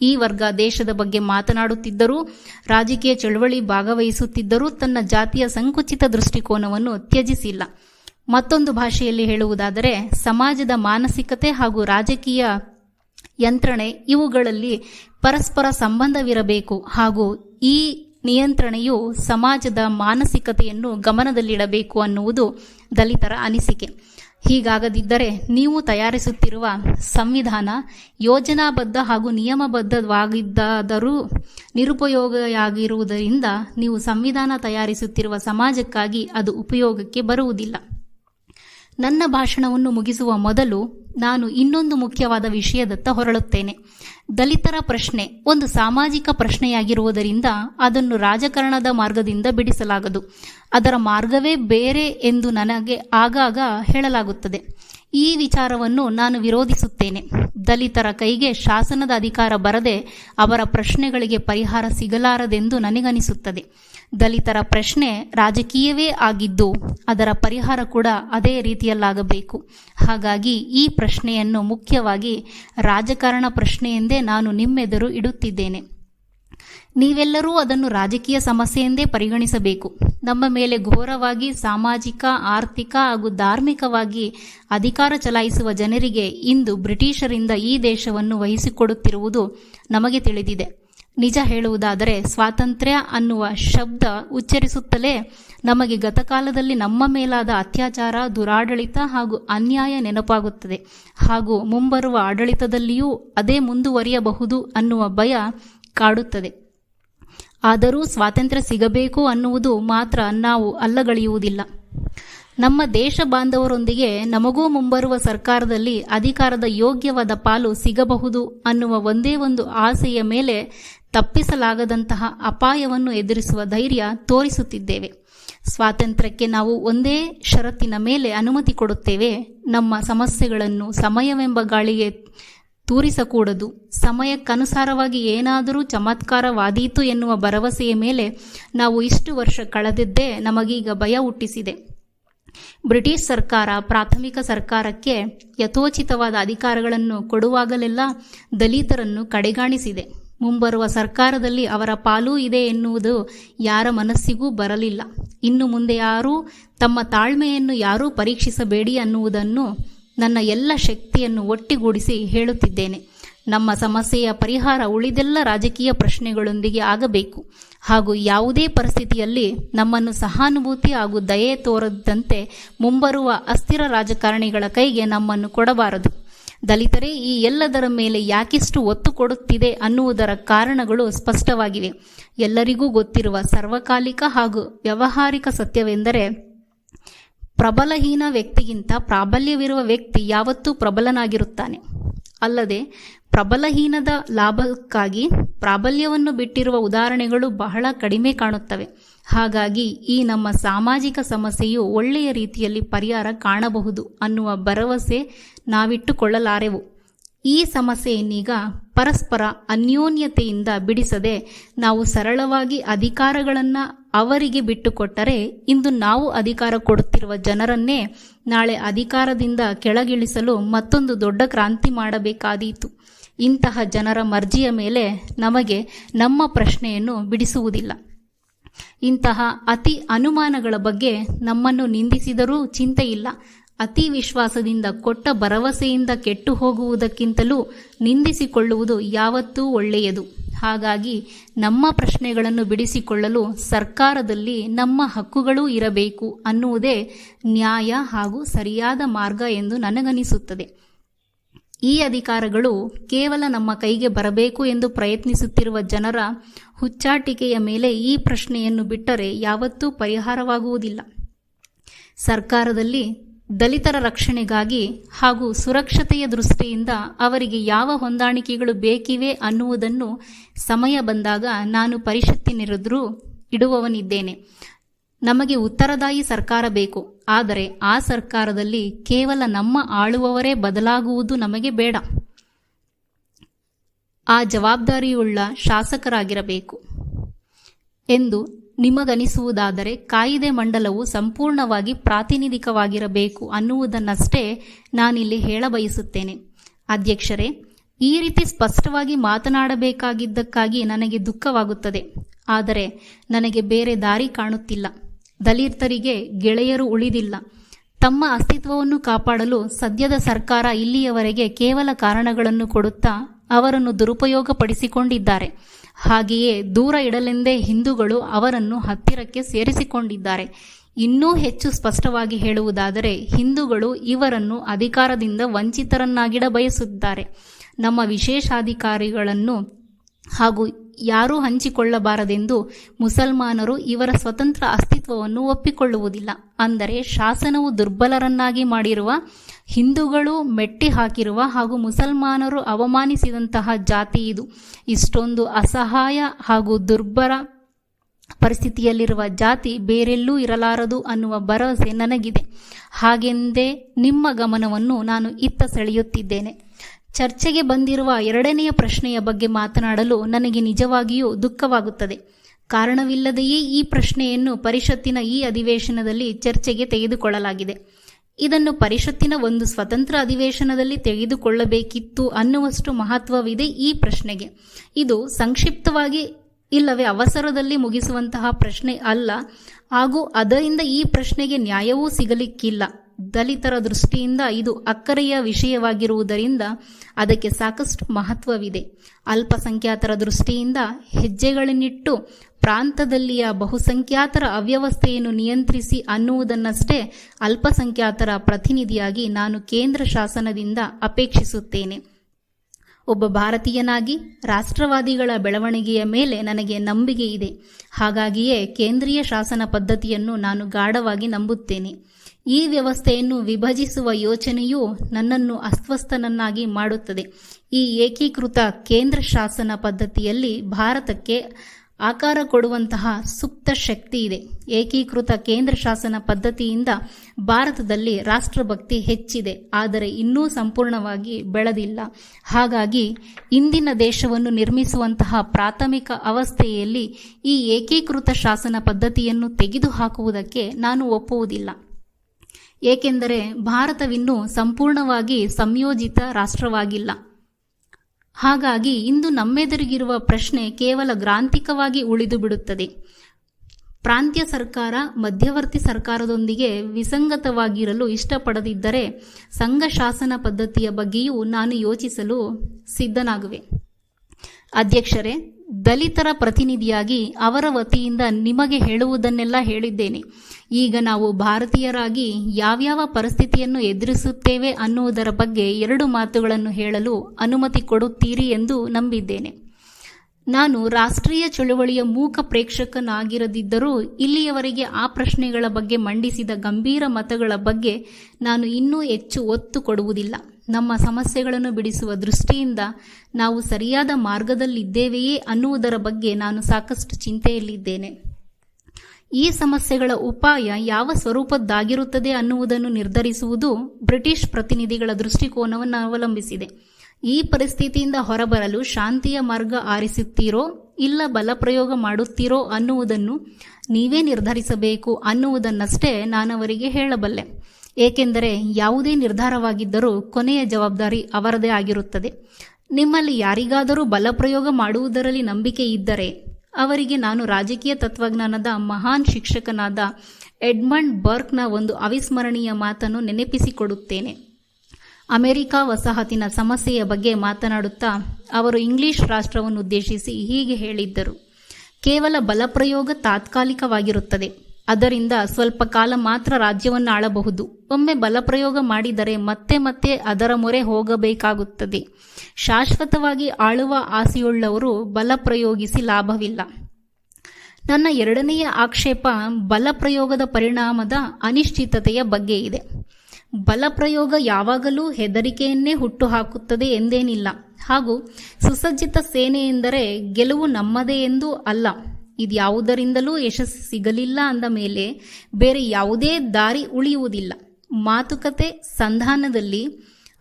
ಈ ವರ್ಗ ದೇಶದ ಬಗ್ಗೆ ಮಾತನಾಡುತ್ತಿದ್ದರೂ, ರಾಜಕೀಯ ಚಳವಳಿ ಭಾಗವಹಿಸುತ್ತಿದ್ದರೂ ತನ್ನ ಜಾತಿಯ ಸಂಕುಚಿತ ದೃಷ್ಟಿಕೋನವನ್ನು ತ್ಯಜಿಸಿಲ್ಲ. ಮತ್ತೊಂದು ಭಾಷೆಯಲ್ಲಿ ಹೇಳುವುದಾದರೆ, ಸಮಾಜದ ಮಾನಸಿಕತೆ ಹಾಗೂ ರಾಜಕೀಯ ಯಂತ್ರಣೆ, ಇವುಗಳಲ್ಲಿ ಪರಸ್ಪರ ಸಂಬಂಧವಿರಬೇಕು ಹಾಗೂ ಈ ನಿಯಂತ್ರಣೆಯು ಸಮಾಜದ ಮಾನಸಿಕತೆಯನ್ನು ಗಮನದಲ್ಲಿಡಬೇಕು ಅನ್ನುವುದು ದಲಿತರ ಅನಿಸಿಕೆ. ಹೀಗಾಗದಿದ್ದರೆ ನೀವು ತಯಾರಿಸುತ್ತಿರುವ ಸಂವಿಧಾನ ಯೋಜನಾಬದ್ಧ ಹಾಗೂ ನಿಯಮಬದ್ಧವಾಗಿದ್ದಾದರೂ ನಿರುಪಯೋಗಿಯಾಗಿರುವುದರಿಂದ ನೀವು ಸಂವಿಧಾನ ತಯಾರಿಸುತ್ತಿರುವ ಸಮಾಜಕ್ಕಾಗಿ ಅದು ಉಪಯೋಗಕ್ಕೆ ಬರುವುದಿಲ್ಲ. ನನ್ನ ಭಾಷಣವನ್ನು ಮುಗಿಸುವ ಮೊದಲು ನಾನು ಇನ್ನೊಂದು ಮುಖ್ಯವಾದ ವಿಷಯದತ್ತ ಹೊರಳುತ್ತೇನೆ. ದಲಿತರ ಪ್ರಶ್ನೆ ಒಂದು ಸಾಮಾಜಿಕ ಪ್ರಶ್ನೆಯಾಗಿರುವುದರಿಂದ ಅದನ್ನು ರಾಜಕಾರಣದ ಮಾರ್ಗದಿಂದ ಬಿಡಿಸಲಾಗದು. ಅದರ ಮಾರ್ಗವೇ ಬೇರೆ ಎಂದು ನನಗೆ ಆಗಾಗ ಹೇಳಲಾಗುತ್ತದೆ. ಈ ವಿಚಾರವನ್ನು ನಾನು ವಿರೋಧಿಸುತ್ತೇನೆ. ದಲಿತರ ಕೈಗೆ ಶಾಸನದ ಅಧಿಕಾರ ಬರದೆ ಅವರ ಪ್ರಶ್ನೆಗಳಿಗೆ ಪರಿಹಾರ ಸಿಗಲಾರದೆಂದು ನನಗನಿಸುತ್ತದೆ. ದಲಿತರ ಪ್ರಶ್ನೆ ರಾಜಕೀಯವೇ ಆಗಿದ್ದು ಅದರ ಪರಿಹಾರ ಕೂಡ ಅದೇ ರೀತಿಯಲ್ಲಾಗಬೇಕು. ಹಾಗಾಗಿ ಈ ಪ್ರಶ್ನೆಯನ್ನು ಮುಖ್ಯವಾಗಿ ರಾಜಕಾರಣ ಪ್ರಶ್ನೆ ಎಂದೇ ನಾನು ನಿಮ್ಮೆದುರು ಇಡುತ್ತಿದ್ದೇನೆ. ನೀವೆಲ್ಲರೂ ಅದನ್ನು ರಾಜಕೀಯ ಸಮಸ್ಯೆ ಎಂದೇ ಪರಿಗಣಿಸಬೇಕು. ನಮ್ಮ ಮೇಲೆ ಘೋರವಾಗಿ ಸಾಮಾಜಿಕ, ಆರ್ಥಿಕ ಹಾಗೂ ಧಾರ್ಮಿಕವಾಗಿ ಅಧಿಕಾರ ಚಲಾಯಿಸುವ ಜನರಿಗೆ ಇಂದು ಬ್ರಿಟಿಷರಿಂದ ಈ ದೇಶವನ್ನು ವಹಿಸಿಕೊಡುತ್ತಿರುವುದು ನಮಗೆ ತಿಳಿದಿದೆ. ನಿಜ ಹೇಳುವುದಾದರೆ ಸ್ವಾತಂತ್ರ್ಯ ಅನ್ನುವ ಶಬ್ದ ಉಚ್ಚರಿಸುತ್ತಲೇ ನಮಗೆ ಗತಕಾಲದಲ್ಲಿ ನಮ್ಮ ಮೇಲಾದ ಅತ್ಯಾಚಾರ, ದುರಾಡಳಿತ ಹಾಗೂ ಅನ್ಯಾಯ ನೆನಪಾಗುತ್ತದೆ. ಹಾಗೂ ಮುಂಬರುವ ಆಡಳಿತದಲ್ಲಿಯೂ ಅದೇ ಮುಂದುವರಿಯಬಹುದು ಅನ್ನುವ ಭಯ ಕಾಡುತ್ತದೆ. ಆದರೂ ಸ್ವಾತಂತ್ರ್ಯ ಸಿಗಬೇಕು ಅನ್ನುವುದು ಮಾತ್ರ ನಾವು ಅಲ್ಲಗಳೆಯುವುದಿಲ್ಲ. ನಮ್ಮ ದೇಶ ಬಾಂಧವರೊಂದಿಗೆ ನಮಗೂ ಮುಂಬರುವ ಸರ್ಕಾರದಲ್ಲಿ ಅಧಿಕಾರದ ಯೋಗ್ಯವಾದ ಪಾಲು ಸಿಗಬಹುದು ಅನ್ನುವ ಒಂದೇ ಒಂದು ಆಸೆಯ ಮೇಲೆ ತಪ್ಪಿಸಲಾಗದಂತಹ ಅಪಾಯವನ್ನು ಎದುರಿಸುವ ಧೈರ್ಯ ತೋರಿಸುತ್ತಿದ್ದೇವೆ. ಸ್ವಾತಂತ್ರ್ಯಕ್ಕೆ ನಾವು ಒಂದೇ ಷರತ್ತಿನ ಮೇಲೆ ಅನುಮತಿ ಕೊಡುತ್ತೇವೆ. ನಮ್ಮ ಸಮಸ್ಯೆಗಳನ್ನು ಸಮಯವೆಂಬ ಗಾಳಿಗೆ ತೂರಿಸಕೂಡದು. ಸಮಯಕ್ಕನುಸಾರವಾಗಿ ಏನಾದರೂ ಚಮತ್ಕಾರವಾದೀತು ಎನ್ನುವ ಭರವಸೆಯ ಮೇಲೆ ನಾವು ಇಷ್ಟು ವರ್ಷ ಕಳೆದಿದ್ದೇ ನಮಗೀಗ ಭಯ ಹುಟ್ಟಿಸಿದೆ. ಬ್ರಿಟಿಷ್ ಸರ್ಕಾರ ಪ್ರಾಥಮಿಕ ಸರ್ಕಾರಕ್ಕೆ ಯಥೋಚಿತವಾದ ಅಧಿಕಾರಗಳನ್ನು ಕೊಡುವಾಗಲೆಲ್ಲ ದಲಿತರನ್ನು ಕಡೆಗಾಣಿಸಿದೆ. ಮುಂಬರುವ ಸರ್ಕಾರದಲ್ಲಿ ಅವರ ಪಾಲೂ ಇದೆ ಎನ್ನುವುದು ಯಾರ ಮನಸ್ಸಿಗೂ ಬರಲಿಲ್ಲ. ಇನ್ನು ಮುಂದೆ ಯಾರೂ ತಮ್ಮ ತಾಳ್ಮೆಯನ್ನು ಯಾರೂ ಪರೀಕ್ಷಿಸಬೇಡಿ ಅನ್ನುವುದನ್ನು ನನ್ನ ಎಲ್ಲ ಶಕ್ತಿಯನ್ನು ಒಟ್ಟಿಗೂಡಿಸಿ ಹೇಳುತ್ತಿದ್ದೇನೆ. ನಮ್ಮ ಸಮಸ್ಯೆಯ ಪರಿಹಾರ ಉಳಿದೆಲ್ಲ ರಾಜಕೀಯ ಪ್ರಶ್ನೆಗಳೊಂದಿಗೆ ಆಗಬೇಕು. ಹಾಗೂ ಯಾವುದೇ ಪರಿಸ್ಥಿತಿಯಲ್ಲಿ ನಮ್ಮನ್ನು ಸಹಾನುಭೂತಿ ಹಾಗೂ ದಯೆ ತೋರದಂತೆ ಮುಂಬರುವ ಅಸ್ಥಿರ ರಾಜಕಾರಣಿಗಳ ಕೈಗೆ ನಮ್ಮನ್ನು ಕೊಡಬಾರದು. ದಲಿತರೇ, ಈ ಎಲ್ಲದರ ಮೇಲೆ ಯಾಕಿಷ್ಟು ಒತ್ತು ಕೊಡುತ್ತಿದೆ ಅನ್ನುವುದರ ಕಾರಣಗಳು ಸ್ಪಷ್ಟವಾಗಿವೆ. ಎಲ್ಲರಿಗೂ ಗೊತ್ತಿರುವ ಸರ್ವಕಾಲಿಕ ಹಾಗೂ ವ್ಯಾವಹಾರಿಕ ಸತ್ಯವೆಂದರೆ ಪ್ರಬಲಹೀನ ವ್ಯಕ್ತಿಗಿಂತ ಪ್ರಾಬಲ್ಯವಿರುವ ವ್ಯಕ್ತಿ ಯಾವತ್ತೂ ಪ್ರಬಲನಾಗಿರುತ್ತಾನೆ. ಅಲ್ಲದೆ, ಪ್ರಬಲಹೀನದ ಲಾಭಕ್ಕಾಗಿ ಪ್ರಾಬಲ್ಯವನ್ನು ಬಿಟ್ಟಿರುವ ಉದಾಹರಣೆಗಳು ಬಹಳ ಕಡಿಮೆ ಕಾಣುತ್ತವೆ. ಹಾಗಾಗಿ, ಈ ನಮ್ಮ ಸಾಮಾಜಿಕ ಸಮಸ್ಯೆಯು ಒಳ್ಳೆಯ ರೀತಿಯಲ್ಲಿ ಪರಿಹಾರ ಕಾಣಬಹುದು ಅನ್ನುವ ಭರವಸೆ ನಾವಿಟ್ಟುಕೊಳ್ಳಲಾರೆವು. ಈ ಸಮಸ್ಯೆಯನ್ನೀಗ ಪರಸ್ಪರ ಅನ್ಯೋನ್ಯತೆಯಿಂದ ಬಿಡಿಸದೆ ನಾವು ಸರಳವಾಗಿ ಅಧಿಕಾರಗಳನ್ನು ಅವರಿಗೆ ಬಿಟ್ಟುಕೊಟ್ಟರೆ ಇಂದು ನಾವು ಅಧಿಕಾರ ಕೊಡುತ್ತಿರುವ ಜನರನ್ನೇ ನಾಳೆ ಅಧಿಕಾರದಿಂದ ಕೆಳಗಿಳಿಸಲು ಮತ್ತೊಂದು ದೊಡ್ಡ ಕ್ರಾಂತಿ ಮಾಡಬೇಕಾದೀತು. ಇಂತಹ ಜನರ ಮರ್ಜಿಯ ಮೇಲೆ ನಮಗೆ ನಮ್ಮ ಪ್ರಶ್ನೆಯನ್ನು ಬಿಡಿಸುವುದಿಲ್ಲ. ಇಂತಹ ಅತಿ ಅನುಮಾನಗಳ ಬಗ್ಗೆ ನಮ್ಮನ್ನು ನಿಂದಿಸಿದರೂ ಚಿಂತೆಯಿಲ್ಲ. ಅತಿ ವಿಶ್ವಾಸದಿಂದ ಕೊಟ್ಟ ಭರವಸೆಯಿಂದ ಕೆಟ್ಟು ಹೋಗುವುದಕ್ಕಿಂತಲೂ ನಿಂದಿಸಿಕೊಳ್ಳುವುದು ಯಾವತ್ತೂ ಒಳ್ಳೆಯದು. ಹಾಗಾಗಿ ನಮ್ಮ ಪ್ರಶ್ನೆಗಳನ್ನು ಬಿಡಿಸಿಕೊಳ್ಳಲು ಸರ್ಕಾರದಲ್ಲಿ ನಮ್ಮ ಹಕ್ಕುಗಳೂ ಇರಬೇಕು ಅನ್ನುವುದೇ ನ್ಯಾಯ ಹಾಗೂ ಸರಿಯಾದ ಮಾರ್ಗ ಎಂದು ನನಗನಿಸುತ್ತದೆ. ಈ ಅಧಿಕಾರಗಳು ಕೇವಲ ನಮ್ಮ ಕೈಗೆ ಬರಬೇಕು ಎಂದು ಪ್ರಯತ್ನಿಸುತ್ತಿರುವ ಜನರ ಹುಚ್ಚಾಟಿಕೆಯ ಮೇಲೆ ಈ ಪ್ರಶ್ನೆಯನ್ನು ಬಿಟ್ಟರೆ ಯಾವತ್ತೂ ಪರಿಹಾರವಾಗುವುದಿಲ್ಲ. ಸರ್ಕಾರದಲ್ಲಿ ದಲಿತರ ರಕ್ಷಣೆಗಾಗಿ ಹಾಗೂ ಸುರಕ್ಷತೆಯ ದೃಷ್ಟಿಯಿಂದ ಅವರಿಗೆ ಯಾವ ಹೊಂದಾಣಿಕೆಗಳು ಬೇಕಿವೆ ಅನ್ನುವುದನ್ನು ಸಮಯ ಬಂದಾಗ ನಾನು ಪರಿಷತ್ತಿನೆದುರು ಇಡುವವನಿದ್ದೇನೆ. ನಮಗೆ ಉತ್ತರದಾಯಿ ಸರ್ಕಾರ ಬೇಕು. ಆದರೆ ಆ ಸರ್ಕಾರದಲ್ಲಿ ಕೇವಲ ನಮ್ಮ ಆಳುವವರೇ ಬದಲಾಗುವುದು ನಮಗೆ ಬೇಡ. ಆ ಜವಾಬ್ದಾರಿಯುಳ್ಳ ಶಾಸಕರಾಗಿರಬೇಕು. ಎಂದು ನಿಮಗನಿಸುವುದಾದರೆ ಕಾಯಿದೆ ಮಂಡಲವು ಸಂಪೂರ್ಣವಾಗಿ ಪ್ರಾತಿನಿಧಿಕವಾಗಿರಬೇಕು ಅನ್ನುವುದನ್ನಷ್ಟೇ ನಾನಿಲ್ಲಿ ಹೇಳಬಯಸುತ್ತೇನೆ. ಅಧ್ಯಕ್ಷರೇ, ಈ ರೀತಿ ಸ್ಪಷ್ಟವಾಗಿ ಮಾತನಾಡಬೇಕಾಗಿದ್ದಕ್ಕಾಗಿ ನನಗೆ ದುಃಖವಾಗುತ್ತದೆ. ಆದರೆ ನನಗೆ ಬೇರೆ ದಾರಿ ಕಾಣುತ್ತಿಲ್ಲ. ದಲಿತರಿಗೆ ಗೆಳೆಯರು ಉಳಿದಿಲ್ಲ. ತಮ್ಮ ಅಸ್ತಿತ್ವವನ್ನು ಕಾಪಾಡಲು ಸದ್ಯದ ಸರ್ಕಾರ ಇಲ್ಲಿಯವರೆಗೆ ಕೇವಲ ಕಾರಣಗಳನ್ನು ಕೊಡುತ್ತಾ ಅವರನ್ನು ದುರುಪಯೋಗಪಡಿಸಿಕೊಂಡಿದ್ದಾರೆ. ಹಾಗೆಯೇ ದೂರ ಇಡಲೆಂದೇ ಹಿಂದೂಗಳು ಅವರನ್ನು ಹತ್ತಿರಕ್ಕೆ ಸೇರಿಸಿಕೊಂಡಿದ್ದಾರೆ. ಇನ್ನೂ ಹೆಚ್ಚು ಸ್ಪಷ್ಟವಾಗಿ ಹೇಳುವುದಾದರೆ, ಹಿಂದೂಗಳು ಇವರನ್ನು ಅಧಿಕಾರದಿಂದ ವಂಚಿತರನ್ನಾಗಿಡ ಬಯಸುತ್ತಾರೆ. ನಮ್ಮ ವಿಶೇಷಾಧಿಕಾರಿಗಳನ್ನು ಹಾಗೂ ಯಾರೂ ಹಂಚಿಕೊಳ್ಳಬಾರದೆಂದು ಮುಸಲ್ಮಾನರು ಇವರ ಸ್ವತಂತ್ರ ಅಸ್ತಿತ್ವವನ್ನು ಒಪ್ಪಿಕೊಳ್ಳುವುದಿಲ್ಲ. ಅಂದರೆ ಶಾಸನವು ದುರ್ಬಲರನ್ನಾಗಿ ಮಾಡಿರುವ, ಹಿಂದೂಗಳು ಮೆಟ್ಟಿ ಹಾಕಿರುವ ಹಾಗೂ ಮುಸಲ್ಮಾನರು ಅವಮಾನಿಸಿದಂತಹ ಜಾತಿ ಇದು. ಇಷ್ಟೊಂದು ಅಸಹಾಯ ಹಾಗೂ ದುರ್ಬಲ ಪರಿಸ್ಥಿತಿಯಲ್ಲಿರುವ ಜಾತಿ ಬೇರೆಲ್ಲೂ ಇರಲಾರದು ಅನ್ನುವ ಭರವಸೆ ನನಗಿದೆ. ಹಾಗೆಂದೇ ನಿಮ್ಮ ಗಮನವನ್ನು ನಾನು ಇತ್ತ ಸೆಳೆಯುತ್ತಿದ್ದೇನೆ. ಚರ್ಚೆಗೆ ಬಂದಿರುವ ಎರಡನೆಯ ಪ್ರಶ್ನೆಯ ಬಗ್ಗೆ ಮಾತನಾಡಲು ನನಗೆ ನಿಜವಾಗಿಯೂ ದುಃಖವಾಗುತ್ತದೆ. ಕಾರಣವಿಲ್ಲದೆಯೇ ಈ ಪ್ರಶ್ನೆಯನ್ನು ಪರಿಷತ್ತಿನ ಈ ಅಧಿವೇಶನದಲ್ಲಿ ಚರ್ಚೆಗೆ ತೆಗೆದುಕೊಳ್ಳಲಾಗಿದೆ. ಇದನ್ನು ಪರಿಷತ್ತಿನ ಒಂದು ಸ್ವತಂತ್ರ ಅಧಿವೇಶನದಲ್ಲಿ ತೆಗೆದುಕೊಳ್ಳಬೇಕಿತ್ತು ಅನ್ನುವಷ್ಟು ಮಹತ್ವವಿದೆ ಈ ಪ್ರಶ್ನೆಗೆ. ಇದು ಸಂಕ್ಷಿಪ್ತವಾಗಿ ಇಲ್ಲವೇ ಅವಸರದಲ್ಲಿ ಮುಗಿಸುವಂತಹ ಪ್ರಶ್ನೆ ಅಲ್ಲ. ಹಾಗೂ ಅದರಿಂದ ಈ ಪ್ರಶ್ನೆಗೆ ನ್ಯಾಯವೂ ಸಿಗಲಿಕ್ಕಿಲ್ಲ. ದಲಿತರ ದೃಷ್ಟಿಯಿಂದ ಇದು ಅಕ್ಕರೆಯ ವಿಷಯವಾಗಿರುವುದರಿಂದ ಅದಕ್ಕೆ ಸಾಕಷ್ಟು ಮಹತ್ವವಿದೆ. ಅಲ್ಪಸಂಖ್ಯಾತರ ದೃಷ್ಟಿಯಿಂದ ಹೆಜ್ಜೆಗಳನ್ನಿಟ್ಟು ಪ್ರಾಂತದಲ್ಲಿಯ ಬಹುಸಂಖ್ಯಾತರ ಅವ್ಯವಸ್ಥೆಯನ್ನು ನಿಯಂತ್ರಿಸಿ ಅನ್ನುವುದನ್ನಷ್ಟೇ ಅಲ್ಪಸಂಖ್ಯಾತರ ಪ್ರತಿನಿಧಿಯಾಗಿ ನಾನು ಕೇಂದ್ರ ಶಾಸನದಿಂದ ಅಪೇಕ್ಷಿಸುತ್ತೇನೆ. ಒಬ್ಬ ಭಾರತೀಯನಾಗಿ ರಾಷ್ಟ್ರವಾದಿಗಳ ಬೆಳವಣಿಗೆಯ ಮೇಲೆ ನನಗೆ ನಂಬಿಕೆ ಇದೆ. ಹಾಗಾಗಿಯೇ ಕೇಂದ್ರೀಯ ಶಾಸನ ಪದ್ಧತಿಯನ್ನು ನಾನು ಗಾಢವಾಗಿ ನಂಬುತ್ತೇನೆ. ಈ ವ್ಯವಸ್ಥೆಯನ್ನು ವಿಭಜಿಸುವ ಯೋಚನೆಯು ನನ್ನನ್ನು ಅಸ್ವಸ್ಥನನ್ನಾಗಿ ಮಾಡುತ್ತದೆ. ಈ ಏಕೀಕೃತ ಕೇಂದ್ರ ಶಾಸನ ಪದ್ಧತಿಯಲ್ಲಿ ಭಾರತಕ್ಕೆ ಆಕಾರ ಕೊಡುವಂತಹ ಸುಪ್ತ ಶಕ್ತಿ ಇದೆ. ಏಕೀಕೃತ ಕೇಂದ್ರ ಶಾಸನ ಪದ್ಧತಿಯಿಂದ ಭಾರತದಲ್ಲಿ ರಾಷ್ಟ್ರಭಕ್ತಿ ಹೆಚ್ಚಿದೆ. ಆದರೆ ಇನ್ನೂ ಸಂಪೂರ್ಣವಾಗಿ ಬೆಳೆದಿಲ್ಲ. ಹಾಗಾಗಿ ಇಂದಿನ ದೇಶವನ್ನು ನಿರ್ಮಿಸುವಂತಹ ಪ್ರಾಥಮಿಕ ಅವಸ್ಥೆಯಲ್ಲಿ ಈ ಏಕೀಕೃತ ಶಾಸನ ಪದ್ಧತಿಯನ್ನು ತೆಗೆದುಹಾಕುವುದಕ್ಕೆ ನಾನು ಒಪ್ಪುವುದಿಲ್ಲ. ಏಕೆಂದರೆ ಭಾರತವಿನ್ನು ಸಂಪೂರ್ಣವಾಗಿ ಸಂಯೋಜಿತ ರಾಷ್ಟ್ರವಾಗಿಲ್ಲ. ಹಾಗಾಗಿ ಇಂದು ನಮ್ಮೆದುರಿಗಿರುವ ಪ್ರಶ್ನೆ ಕೇವಲ ಗ್ರಾಂಥಿಕವಾಗಿ ಉಳಿದು ಬಿಡುತ್ತದೆ. ಪ್ರಾಂತ್ಯ ಸರ್ಕಾರ, ಮಧ್ಯವರ್ತಿ ಸರ್ಕಾರದೊಂದಿಗೆ ವಿಸಂಗತವಾಗಿರಲು ಇಷ್ಟಪಡದಿದ್ದರೆ ಸಂಘ ಶಾಸನ ಪದ್ಧತಿಯ ಬಗ್ಗೆಯೂ ನಾನು ಯೋಚಿಸಲು ಸಿದ್ಧನಾಗುವೆ. ಅಧ್ಯಕ್ಷರೇ ದಲಿತರ ಪ್ರತಿನಿಧಿಯಾಗಿ ಅವರ ವತಿಯಿಂದ ನಿಮಗೆ ಹೇಳುವುದನ್ನೆಲ್ಲ ಹೇಳಿದ್ದೇನೆ. ಈಗ ನಾವು ಭಾರತೀಯರಾಗಿ ಯಾವ್ಯಾವ ಪರಿಸ್ಥಿತಿಯನ್ನು ಎದುರಿಸುತ್ತೇವೆ ಅನ್ನುವುದರ ಬಗ್ಗೆ ಎರಡು ಮಾತುಗಳನ್ನು ಹೇಳಲು ಅನುಮತಿ ಕೊಡುತ್ತೀರಿ ಎಂದು ನಂಬಿದ್ದೇನೆ. ನಾನು ರಾಷ್ಟ್ರೀಯ ಚಳುವಳಿಯ ಮೂಕ ಪ್ರೇಕ್ಷಕನಾಗಿರದಿದ್ದರೂ ಇಲ್ಲಿಯವರೆಗೆ ಆ ಪ್ರಶ್ನೆಗಳ ಬಗ್ಗೆ ಮಂಡಿಸಿದ ಗಂಭೀರ ಮತಗಳ ಬಗ್ಗೆ ನಾನು ಇನ್ನೂ ಹೆಚ್ಚು ಒತ್ತು ಕೊಡುವುದಿಲ್ಲ. ನಮ್ಮ ಸಮಸ್ಯೆಗಳನ್ನು ಬಿಡಿಸುವ ದೃಷ್ಟಿಯಿಂದ ನಾವು ಸರಿಯಾದ ಮಾರ್ಗದಲ್ಲಿದ್ದೇವೆಯೇ ಅನ್ನುವುದರ ಬಗ್ಗೆ ನಾನು ಸಾಕಷ್ಟು ಚಿಂತೆಯಲ್ಲಿದ್ದೇನೆ. ಈ ಸಮಸ್ಯೆಗಳ ಉಪಾಯ ಯಾವ ಸ್ವರೂಪದ್ದಾಗಿರುತ್ತದೆ ಅನ್ನುವುದನ್ನು ನಿರ್ಧರಿಸುವುದು ಬ್ರಿಟಿಷ್ ಪ್ರತಿನಿಧಿಗಳ ದೃಷ್ಟಿಕೋನವನ್ನು ಅವಲಂಬಿಸಿದೆ. ಈ ಪರಿಸ್ಥಿತಿಯಿಂದ ಹೊರಬರಲು ಶಾಂತಿಯ ಮಾರ್ಗ ಆರಿಸುತ್ತೀರೋ, ಇಲ್ಲ ಬಲಪ್ರಯೋಗ ಮಾಡುತ್ತೀರೋ ಅನ್ನುವುದನ್ನು ನೀವೇ ನಿರ್ಧರಿಸಬೇಕು ಅನ್ನುವುದನ್ನಷ್ಟೇ ನಾನವರಿಗೆ ಹೇಳಬಲ್ಲೆ. ಏಕೆಂದರೆ ಯಾವುದೇ ನಿರ್ಧಾರವಾಗಿದ್ದರೂ ಕೊನೆಯ ಜವಾಬ್ದಾರಿ ಅವರದೇ ಆಗಿರುತ್ತದೆ. ನಿಮ್ಮಲ್ಲಿ ಯಾರಿಗಾದರೂ ಬಲಪ್ರಯೋಗ ಮಾಡುವುದರಲ್ಲಿ ನಂಬಿಕೆ ಇದ್ದರೆ, ಅವರಿಗೆ ನಾನು ರಾಜಕೀಯ ತತ್ವಜ್ಞಾನದ ಮಹಾನ್ ಶಿಕ್ಷಕನಾದ ಎಡ್ಮಂಡ್ ಬರ್ಕ್ನ ಒಂದು ಅವಿಸ್ಮರಣೀಯ ಮಾತನ್ನು ನೆನಪಿಸಿಕೊಡುತ್ತೇನೆ. ಅಮೆರಿಕ ವಸಾಹತಿನ ಸಮಸ್ಯೆಯ ಬಗ್ಗೆ ಮಾತನಾಡುತ್ತಾ ಅವರು ಇಂಗ್ಲಿಷ್ ರಾಷ್ಟ್ರವನ್ನು ಉದ್ದೇಶಿಸಿ ಹೀಗೆ ಹೇಳಿದ್ದರು. ಕೇವಲ ಬಲಪ್ರಯೋಗ ತಾತ್ಕಾಲಿಕವಾಗಿರುತ್ತದೆ. ಅದರಿಂದ ಸ್ವಲ್ಪ ಕಾಲ ಮಾತ್ರ ರಾಜ್ಯವನ್ನು ಆಳಬಹುದು. ಒಮ್ಮೆ ಬಲಪ್ರಯೋಗ ಮಾಡಿದರೆ ಮತ್ತೆ ಮತ್ತೆ ಅದರ ಮೊರೆ ಹೋಗಬೇಕಾಗುತ್ತದೆ. ಶಾಶ್ವತವಾಗಿ ಆಳುವ ಆಸೆಯುಳ್ಳವರು ಬಲ ಪ್ರಯೋಗಿಸಿ ಲಾಭವಿಲ್ಲ. ನನ್ನ ಎರಡನೆಯ ಆಕ್ಷೇಪ ಬಲಪ್ರಯೋಗದ ಪರಿಣಾಮದ ಅನಿಶ್ಚಿತತೆಯ ಬಗ್ಗೆ ಇದೆ. ಬಲಪ್ರಯೋಗ ಯಾವಾಗಲೂ ಹೆದರಿಕೆಯನ್ನೇ ಹುಟ್ಟು ಹಾಕುತ್ತದೆ ಎಂದೇನಿಲ್ಲ. ಹಾಗೂ ಸುಸಜ್ಜಿತ ಸೇನೆ ಎಂದರೆ ಗೆಲುವು ನಮ್ಮದೇ ಎಂದು ಅಲ್ಲ. ಇದ್ಯಾವುದರಿಂದಲೂ ಯಶಸ್ಸು ಸಿಗಲಿಲ್ಲ ಅಂದ ಮೇಲೆ ಬೇರೆ ಯಾವುದೇ ದಾರಿ ಉಳಿಯುವುದಿಲ್ಲ. ಮಾತುಕತೆ ಸಂಧಾನದಲ್ಲಿ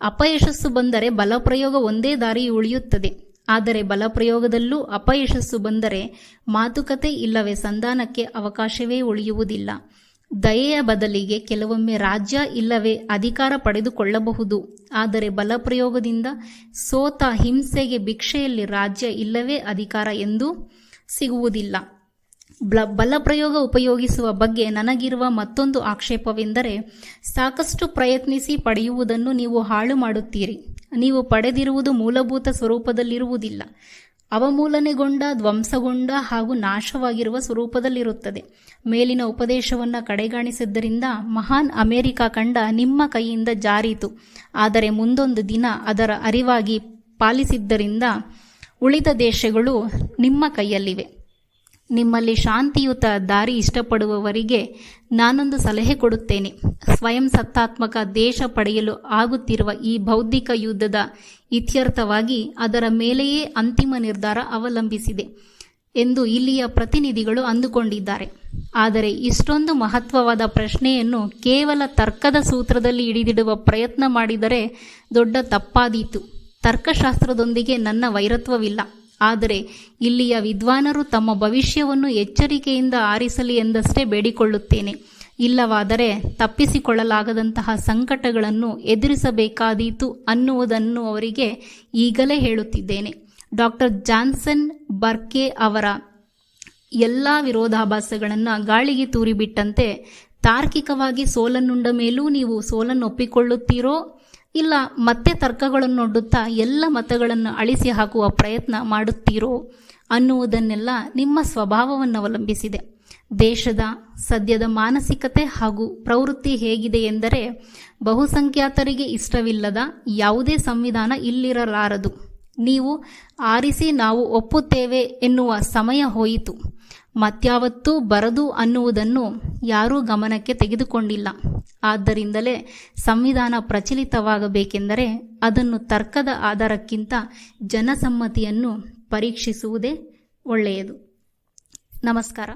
ಅಪಯಶಸ್ಸು ಬಂದರೆ ಬಲಪ್ರಯೋಗ ಒಂದೇ ದಾರಿ ಉಳಿಯುತ್ತದೆ. ಆದರೆ ಬಲಪ್ರಯೋಗದಲ್ಲೂ ಅಪಯಶಸ್ಸು ಬಂದರೆ ಮಾತುಕತೆ ಇಲ್ಲವೇ ಸಂಧಾನಕ್ಕೆ ಅವಕಾಶವೇ ಉಳಿಯುವುದಿಲ್ಲ. ದಯೆಯ ಬದಲಿಗೆ ಕೆಲವೊಮ್ಮೆ ರಾಜ್ಯ ಇಲ್ಲವೇ ಅಧಿಕಾರ ಪಡೆದುಕೊಳ್ಳಬಹುದು. ಆದರೆ ಬಲಪ್ರಯೋಗದಿಂದ ಸೋತ ಹಿಂಸೆಗೆ ಭಿಕ್ಷೆಯಲ್ಲಿ ರಾಜ್ಯ ಇಲ್ಲವೇ ಅಧಿಕಾರ ಎಂದೂ ಸಿಗುವುದಿಲ್ಲ. ಬ್ಲ, ಬಲಪ್ರಯೋಗ ಉಪಯೋಗಿಸುವ ಬಗ್ಗೆ ನನಗಿರುವ ಮತ್ತೊಂದು ಆಕ್ಷೇಪವೆಂದರೆ, ಸಾಕಷ್ಟು ಪ್ರಯತ್ನಿಸಿ ಪಡೆಯುವುದನ್ನು ನೀವು ಹಾಳು ಮಾಡುತ್ತೀರಿ. ನೀವು ಪಡೆದಿರುವುದು ಮೂಲಭೂತ ಸ್ವರೂಪದಲ್ಲಿರುವುದಿಲ್ಲ. ಅವಮೂಲನೆಗೊಂಡ, ಧ್ವಂಸಗೊಂಡ ಹಾಗೂ ನಾಶವಾಗಿರುವ ಸ್ವರೂಪದಲ್ಲಿರುತ್ತದೆ. ಮೇಲಿನ ಉಪದೇಶವನ್ನು ಕಡೆಗಾಣಿಸಿದ್ದರಿಂದ ಮಹಾನ್ ಅಮೆರಿಕ ಕಂಡ ನಿಮ್ಮ ಕೈಯಿಂದ ಜಾರಿತು. ಆದರೆ ಮುಂದೊಂದು ದಿನ ಅದರ ಅರಿವಾಗಿ ಪಾಲಿಸಿದ್ದರಿಂದ ಉಳಿದ ದೇಶಗಳು ನಿಮ್ಮ ಕೈಯಲ್ಲಿವೆ. ನಿಮ್ಮಲ್ಲಿ ಶಾಂತಿಯುತ ದಾರಿ ಇಷ್ಟಪಡುವವರಿಗೆ ನಾನೊಂದು ಸಲಹೆ ಕೊಡುತ್ತೇನೆ. ಸ್ವಯಂ ಸತ್ತಾತ್ಮಕ ದೇಶ ಪಡೆಯಲು ಆಗುತ್ತಿರುವ ಈ ಬೌದ್ಧಿಕ ಯುದ್ಧದ ಇತ್ಯರ್ಥವಾಗಿ ಅದರ ಮೇಲೆಯೇ ಅಂತಿಮ ನಿರ್ಧಾರ ಅವಲಂಬಿಸಿದೆ ಎಂದು ಇಲ್ಲಿಯ ಪ್ರತಿನಿಧಿಗಳು ಅಂದುಕೊಂಡಿದ್ದಾರೆ. ಆದರೆ ಇಷ್ಟೊಂದು ಮಹತ್ವವಾದ ಪ್ರಶ್ನೆಯನ್ನು ಕೇವಲ ತರ್ಕದ ಸೂತ್ರದಲ್ಲಿ ಹಿಡಿದಿಡುವ ಪ್ರಯತ್ನ ಮಾಡಿದರೆ ದೊಡ್ಡ ತಪ್ಪಾದೀತು. ತರ್ಕಶಾಸ್ತ್ರದೊಂದಿಗೆ ನನ್ನ ವೈರತ್ವವಿಲ್ಲ. ಆದರೆ ಇಲ್ಲಿಯ ವಿದ್ವಾನರು ತಮ್ಮ ಭವಿಷ್ಯವನ್ನು ಎಚ್ಚರಿಕೆಯಿಂದ ಆರಿಸಲಿ ಎಂದಷ್ಟೇ ಬೇಡಿಕೊಳ್ಳುತ್ತೇನೆ. ಇಲ್ಲವಾದರೆ ತಪ್ಪಿಸಿಕೊಳ್ಳಲಾಗದಂತಹ ಸಂಕಟಗಳನ್ನು ಎದುರಿಸಬೇಕಾದೀತು ಅನ್ನುವುದನ್ನು ಅವರಿಗೆ ಈಗಲೇ ಹೇಳುತ್ತಿದ್ದೇನೆ. ಡಾಕ್ಟರ್ ಜಾನ್ಸನ್ ಬರ್ಕೆ ಅವರ ಎಲ್ಲ ವಿರೋಧಾಭಾಸಗಳನ್ನು ಗಾಳಿಗೆ ತೂರಿಬಿಟ್ಟಂತೆ ತಾರ್ಕಿಕವಾಗಿ ಸೋಲನ್ನುಂಡ ಮೇಲೂ ನೀವು ಸೋಲನ್ನು ಒಪ್ಪಿಕೊಳ್ಳುತ್ತೀರೋ ಇಲ್ಲ ಮತ್ತೆ ತರ್ಕಗಳನ್ನೊಡ್ಡುತ್ತಾ ಎಲ್ಲ ಮತಗಳನ್ನು ಅಳಿಸಿ ಹಾಕುವ ಪ್ರಯತ್ನ ಮಾಡುತ್ತೀರೋ ಅನ್ನುವುದನ್ನೆಲ್ಲ ನಿಮ್ಮ ಸ್ವಭಾವವನ್ನು ಅವಲಂಬಿಸಿದೆ. ದೇಶದ, ಸದ್ಯದ ಮಾನಸಿಕತೆ ಹಾಗೂ ಪ್ರವೃತ್ತಿ ಹೇಗಿದೆ ಎಂದರೆ ಬಹುಸಂಖ್ಯಾತರಿಗೆ ಇಷ್ಟವಿಲ್ಲದ ಯಾವುದೇ ಸಂವಿಧಾನ ಇಲ್ಲಿರಲಾರದು. ನೀವು ಆರಿಸಿ ನಾವು ಒಪ್ಪುತ್ತೇವೆ ಎನ್ನುವ ಸಮಯ ಹೋಯಿತು. ಮತ್ಯಾವತ್ತೂ ಬರದು ಅನ್ನುವುದನ್ನು ಯಾರೂ ಗಮನಕ್ಕೆ ತೆಗೆದುಕೊಂಡಿಲ್ಲ. ಆದ್ದರಿಂದಲೇ ಸಂವಿಧಾನ ಪ್ರಚಲಿತವಾಗಬೇಕೆಂದರೆ ಅದನ್ನು ತರ್ಕದ ಆಧಾರಕ್ಕಿಂತ ಜನಸಮ್ಮತಿಯನ್ನು ಪರೀಕ್ಷಿಸುವುದೇ ಒಳ್ಳೆಯದು. ನಮಸ್ಕಾರ.